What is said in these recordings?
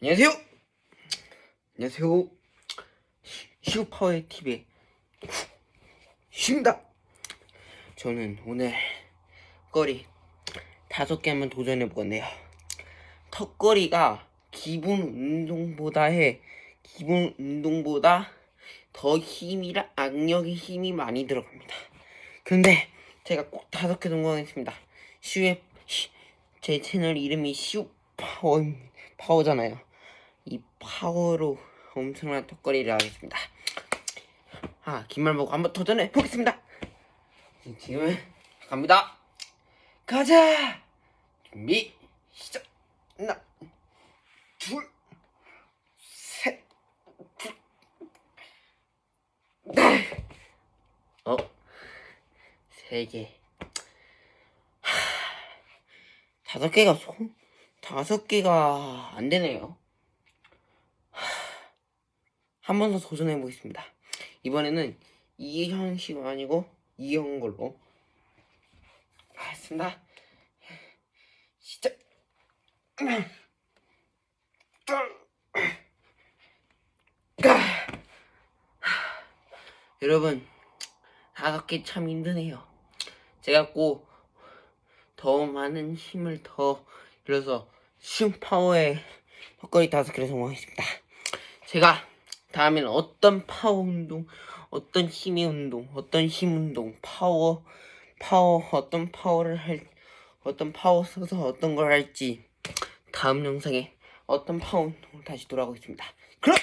안녕하세요. 안녕하세요. 슈퍼의 TV의 슈입니다. 저는 오늘 턱걸이 다섯 개 한번 도전해 보겠네요. 턱걸이가 기본 운동보다 해 기본 운동보다 더 힘이랑 악력의 힘이 많이 들어갑니다. 근데 제가 꼭 다섯 개 성공했습니다. 슈의 슈- 제 채널 이름이 슈 파워 파워잖아요. 이 파워로 엄청난 턱걸이를 하겠습니다. 아, 긴말 먹고 한번 도전해 보겠습니다. 지금 갑니다. 가자. 준비 시작. 하나, 둘, 셋, 넷. 어, 세 개. 하, 다섯 개가 손, 다섯 개가 안 되네요. 한 번 더 도전해 보겠습니다. 이번에는 이 형식 아니고 이형 걸로 하겠습니다. 시작. 여러분 다섯 개 참 힘드네요. 제가 꼭 더 많은 힘을 더 길러서 슈파워의 턱걸이 다섯 개를 성공했습니다. 제가 다음엔 어떤 파워 운동, 어떤 힘의 운동, 어떤 힘 운동, 파워, 파워, 어떤 파워를 할, 어떤 파워 써서 어떤 걸 할지 다음 영상에 어떤 파워 운동을 다시 돌아오겠습니다. 그럼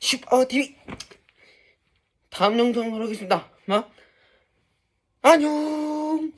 슈퍼 TV 다음 영상으로 하겠습니다. 뭐? 안녕.